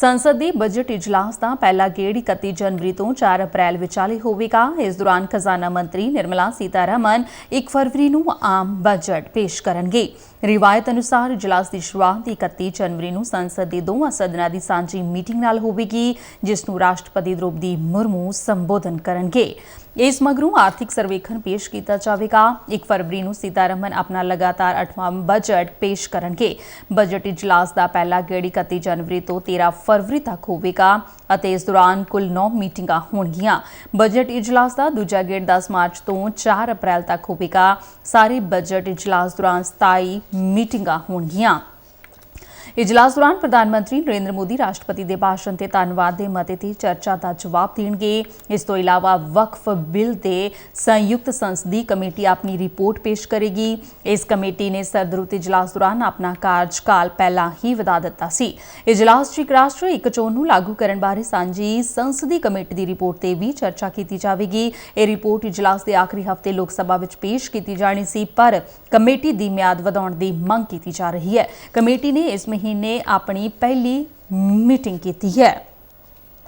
ਸੰਸਦ ਦੇ ਬਜਟ ਇਜਲਾਸ ਦਾ ਪਹਿਲਾ ਗੇੜ 31 ਜਨਵਰੀ ਤੋਂ 4 ਅਪ੍ਰੈਲ ਵਿਚਾਲੇ ਹੋਵੇਗਾ। ਇਸ ਦੌਰਾਨ ਖਜ਼ਾਨਾ ਮੰਤਰੀ ਨਿਰਮਲਾ ਸੀਤਾਰਮਨ 1 ਫਰਵਰੀ ਨੂੰ ਆਮ ਬਜਟ ਪੇਸ਼ ਕਰਨਗੇ। ਰਿਵਾਇਤ ਅਨੁਸਾਰ ਇਜਲਾਸ ਦੀ ਸ਼ੁਰੂਆਤ 31 ਜਨਵਰੀ ਨੂੰ ਸੰਸਦ ਦੇ ਦੋਵਾਂ ਸਦਨਾਂ ਦੀ ਸਾਂਝੀ ਮੀਟਿੰਗ ਨਾਲ ਹੋਵੇਗੀ, ਜਿਸ ਨੂੰ ਰਾਸ਼ਟਰਪਤੀ ਦ੍ਰੋਪਦੀ ਮੁਰਮੂ ਸੰਬੋਧਨ ਕਰਨਗੇ। ਇਸ ਮਗਰੋਂ ਆਰਥਿਕ ਸਰਵੇਖਣ ਪੇਸ਼ ਕੀਤਾ ਜਾਵੇਗਾ। 1 ਫਰਵਰੀ ਨੂੰ ਸੀਤਾਰਮਨ ਆਪਣਾ ਲਗਾਤਾਰ 8ਵਾਂ ਬਜਟ ਪੇਸ਼ ਕਰਨਗੇ। ਬਜਟ ਇਜਲਾਸ ਦਾ ਪਹਿਲਾ ਗੇੜ 31 ਜਨਵਰੀ ਤੋਂ 13 ਫਰਵਰੀ ਤੱਕ ਹੋਵੇਗਾ ਅਤੇ ਇਸ ਦੌਰਾਨ ਕੁੱਲ 9 ਮੀਟਿੰਗਾਂ ਹੋਣਗੀਆਂ। ਬਜਟ ਇਜਲਾਸ ਦਾ ਦੂਜਾ ਗੇੜ 10 ਮਾਰਚ ਤੋਂ 4 ਅਪ੍ਰੈਲ ਤੱਕ ਹੋਵੇਗਾ। ਸਾਰੇ ਬਜਟ ਇਜਲਾਸ ਦੌਰਾਨ 27 ਮੀਟਿੰਗਾਂ ਹੋਣਗੀਆਂ। ਇਜਲਾਸ ਦੌਰਾਨ ਪ੍ਰਧਾਨ ਮੰਤਰੀ ਨਰਿੰਦਰ ਮੋਦੀ ਰਾਸ਼ਟਰਪਤੀ ਦੇ ਭਾਸ਼ਣ ਤੇ ਧੰਨਵਾਦ ਦੇ ਮਤੇ ਤੇ ਚਰਚਾ ਦਾ ਜਵਾਬ ਦੇਣਗੇ। ਇਸ ਤੋਂ ਇਲਾਵਾ ਵਕਫ ਬਿੱਲ ਤੇ ਸੰਯੁਕਤ ਸੰਸਦੀ ਕਮੇਟੀ ਆਪਣੀ ਰਿਪੋਰਟ ਪੇਸ਼ ਕਰੇਗੀ। ਇਸ ਕਮੇਟੀ ਨੇ ਸਰਦਰੁੱਤ ਇਜਲਾਸ ਦੌਰਾਨ ਆਪਣਾ ਕਾਰਜਕਾਲ ਪਹਿਲਾਂ ਹੀ ਵਧਾ ਦਿੱਤਾ ਸੀ। ਇਜਲਾਸ 'ਚ ਇੱਕ ਰਾਸ਼ਟਰ, ਇੱਕ ਚੋਣ ਨੂੰ ਲਾਗੂ ਕਰਨ ਬਾਰੇ ਸਾਂਝੀ ਸੰਸਦੀ ਕਮੇਟੀ ਦੀ ਰਿਪੋਰਟ ਤੇ ਵੀ ਚਰਚਾ ਕੀਤੀ ਜਾਵੇਗੀ। ਇਹ ਰਿਪੋਰਟ ਇਜਲਾਸ ਦੇ ਆਖਰੀ ਹਫ਼ਤੇ ਲੋਕ ਸਭਾ ਵਿੱਚ ਪੇਸ਼ ਕੀਤੀ ਜਾਣੀ ਸੀ, ਪਰ ਕਮੇਟੀ ਦੀ ਮਿਆਦ ਵਧਾਉਣ ਦੀ ਮੰਗ ਕੀਤੀ ਜਾ ਰਹੀ ਹੈ। ਕਮੇਟੀ ਨੇ ਇਸ ਮਹੀਨੇ ਆਪਣੀ ਪਹਿਲੀ ਮੀਟਿੰਗ ਕੀਤੀ ਹੈ।